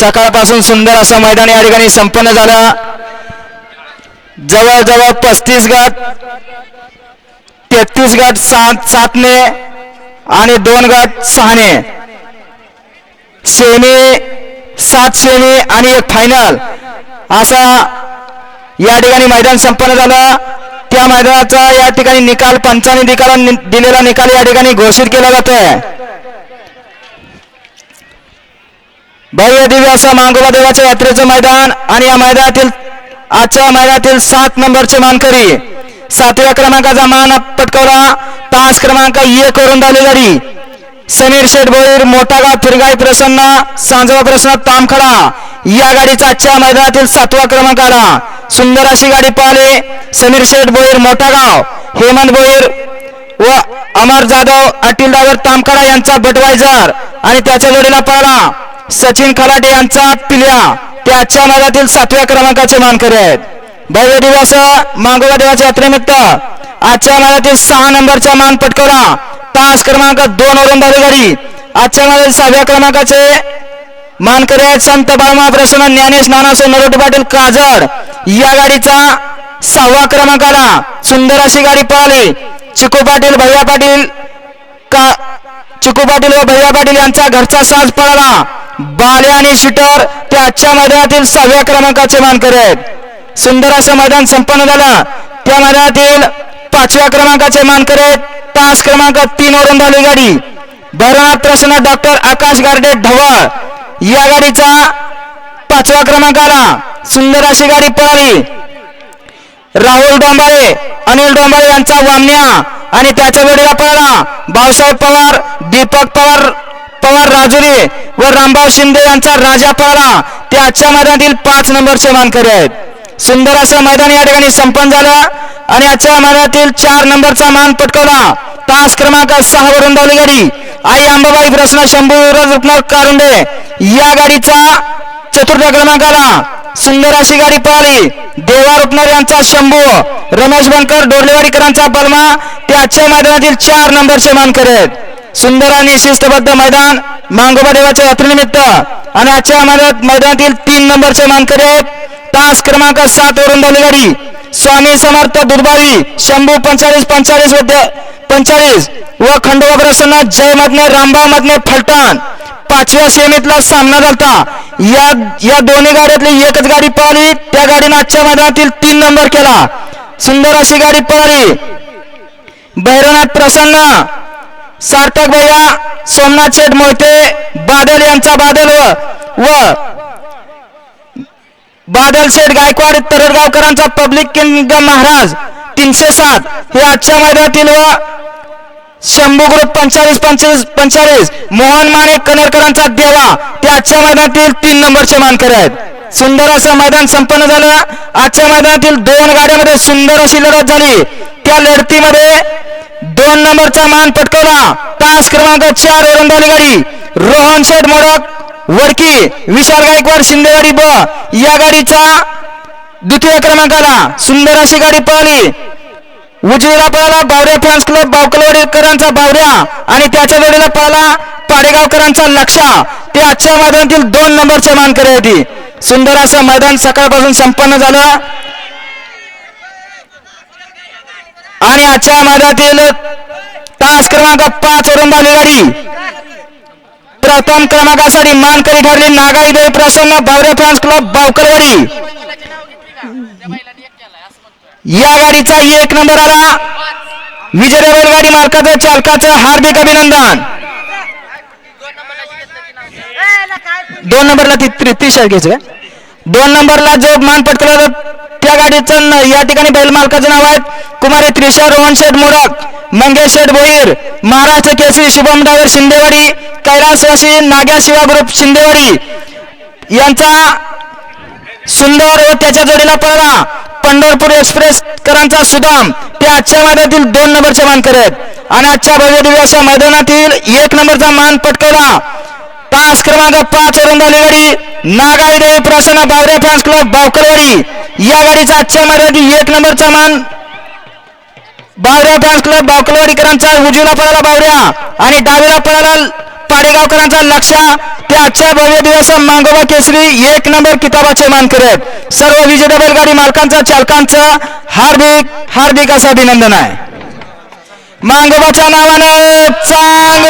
सकाळपासून सुंदर असं मैदान या ठिकाणी संपन्न झालं. जवळजवळ पस्तीस गट तेहतीस गट सात सातने आणि दोन गट सहाने. सेमी सात सेमी आणि एक फायनल असा या ठिकाणी मैदान संपन्न झालं. त्या मैदानाचा या ठिकाणी निकाल पंचाने निकाल दिलेला निकाल या ठिकाणी घोषित केला जातोय. भव्य दिव्य असं मांगोबा देवाच्या यात्रेचं मैदान आणि या मैदानातील आजच्या मैदानातील सात नंबरचे मानकरी सातव्या क्रमांकाचा मान पटकवला. तास क्रमांक एक वरून झाली गाडी समीर शेठ भोईर मोठागाव फिरगाई प्रसन्न सांजवा प्रसन्न तामखडा. या गाडीचा आजच्या मैदानातील सातवा क्रमांक आला. सुंदर अशी गाडी पाहिली समीर शेठ बोईर मोठागाव. हेमंत भोईर व अमर जाधव अटील डावर तामखडा यांचा बटवायझर आणि त्याच्या जोडीला पळाला सचिन खराटे यांचा पिल्या. ते आजच्या मैदानातील सातव्या क्रमांकाचे मानकरी आहेत. भव्य दिवस मागोवा देवाच्या यात्रेनिमित्त आजच्या मैदानातील सहा नंबरचा मान पटकवला. तास क्रमांक दोन वरून झाली गाडी आजच्या मैदानातील सहाव्या क्रमांकाचे मानकरी आहेत संत बाळमा प्रसन्न ज्ञानेश नानासो नरोटी पाटील काजड या गाडीचा सहावा क्रमांक आला. सुंदर अशी गाडी पळाली. चिकू पाटील भैया पाटील का चिकू पाटील व भैया पाटील यांचा घरचा साज पळाला. बाले आणि शूटर ते आजच्या मैदानातील सहाव्या क्रमांकाचे मानकरी आहेत. सुंदर असं मैदान संपन्न झालं. त्या मैदानातील पाचव्या क्रमांकाचे मानकरी आहेत. तास क्रमांक तीन वरून झाली गाडी. भरणार प्रसन्न डॉक्टर आकाश गार्डे ढवळ. या गाडीचा पाचवा क्रमांक आला. सुंदर अशी गाडी पळाली. राहुल डोंबाळे अनिल डोंबाळे यांचा वामन्या आणि त्याच्या जोडीला पळाला. भाऊसाहेब पवार दीपक पवार पवार राजुरी व रामभाऊ शिंदे यांचा राजापाला ते आजच्या मैदानातील पाच नंबरचे मानकरी आहेत. सुंदर असं मैदान या ठिकाणी संपन्न झालं आणि आजच्या मैदानातील चार नंबरचा मान पटकवला. तास क्रमांक सहा वरून धावली गाडी. आई अंबाबाई प्रश्न शंभू रुपनाथ कारुंडे या गाडीचा चतुर्थ क्रमांकाला सुंदर अशी गाडी पळाली देवा रुपनर यांचा शंभू रमेश बनकर डोरलेवाडीकरांचा बलमा ते आजच्या मैदानातील चार नंबरचे मानकरी आहेत. सुंदर आणि शिस्तबद्ध मैदान मांगोबा देवाच्या यात्रेनिमित्त. आणि आजच्या मैदानातील तीन नंबरचे मानकरी आहेत. तास क्रमांक सात वरून झाली गाडी. स्वामी समर्थ दुर्बारी शंभू पंचाळीस पंचाळीस व पंचाळीस व खंडोबा प्रसन्न जय मधने रामभाव मधने फलटण. पाचव्या सेमीतला सामना झाला या या दोन्ही गाड्यातली एकच गाडी पळाली. त्या गाडीनं आजच्या मैदानातील तीन नंबर केला. सुंदर अशी गाडी पळाली. भैरवनाथ प्रसन्न. सार्थक भैया सोमनाथ शेठ मोहिते बादल यांचा बादल व व बादल शेठ गायकवाड तरडगावकरांचा पब्लिक किंग महाराज तीनशे सात. हे आजच्या मैदानातील व शंभू ग्रुप पंचाळीस पंचवीस पंचाळीस मोहन माने कनेरकरांचा देवा. ते आजच्या मैदानातील तीन नंबरचे मानकरी आहेत. सुंदर असं मैदान संपन्न झालं. आजच्या मैदानातील दोन गाड्यामध्ये सुंदर अशी लढत झाली. त्या लढतीमध्ये दोन नंबरचा मान पटकवला. तास क्रमांक चार वरून गाडी रोहन शेठ मोडक वडकी विशाल गायकवाड शिंदेवाडी ब. या गाडीचा द्वितीय क्रमांकाला सुंदर अशी गाडी पळाली. उजवीला पळाला बावऱ्या फॅन्स क्लब बावकलवाडीकरांचा बावऱ्या आणि त्याच्या जोडीला पळाला पाडेगावकरांचा लक्षा ते आजच्या मैदानातील दोन नंबरचे मानकरी होती. सुंदर असं मैदान सकाळपासून संपन्न झालं. आणि आजच्या मैदानातील तास क्रमांक पाच वरून झाली गाडी. प्रथम क्रमांकासाठी मानकरी ठरली नागाई देवी प्रसन्न भावरे फॅन्स क्लब बावकलवाडी या गाडीचा एक नंबर आला. विजय बैलगाडी मालकाचं चालकाचं हार्दिक अभिनंदन. दोन नंबरला ती त्रितीस घ्यायचं का? दोन नंबरला जो मान पटकवला त्या गाडीचं या ठिकाणी बैल मालकाचं नाव आहे कुमारी त्रिशा रोहन शेठ मोडक मंगेश शेठ भोईर महाराष्ट्र केसरी शुभम डावर शिंदेवाडी कैलासवासी नाग्या शिवा ग्रुप शिंदेवाडी. यांचा सुंदर व त्याच्या जोडीला पळला पंढरपूर एक्सप्रेस करांचा सुदाम. ते आजच्या मैदानातील दोन नंबरचे मानकरी आहेत. आणि आजच्या भव्य दिव्याच्या मैदानातील एक नंबरचा मान पटकवला तास क्रमांक पाच वरून झाली गाडी. नागाई देवी प्रसन्न बावरे फॅन्स क्लब बावकलवाडी या गाडीचा आजच्या मार्गी एक नंबरचा मान. बावऱ्या फॅन्स क्लब बावकलवाडीकरांचा उजवीला पळाला बावऱ्या आणि डावीला पळाला पाडेगावकरांचा लक्षा ते आजच्या भव्य दिवस मांगोबा केसरी एक नंबर किताबाचे मान करत सर्व विजेता बैलगाडी मालकांचा चालकांचं हार्दिक हार्दिक असं अभिनंदन आहे. मांगोबाच्या नावानं चांग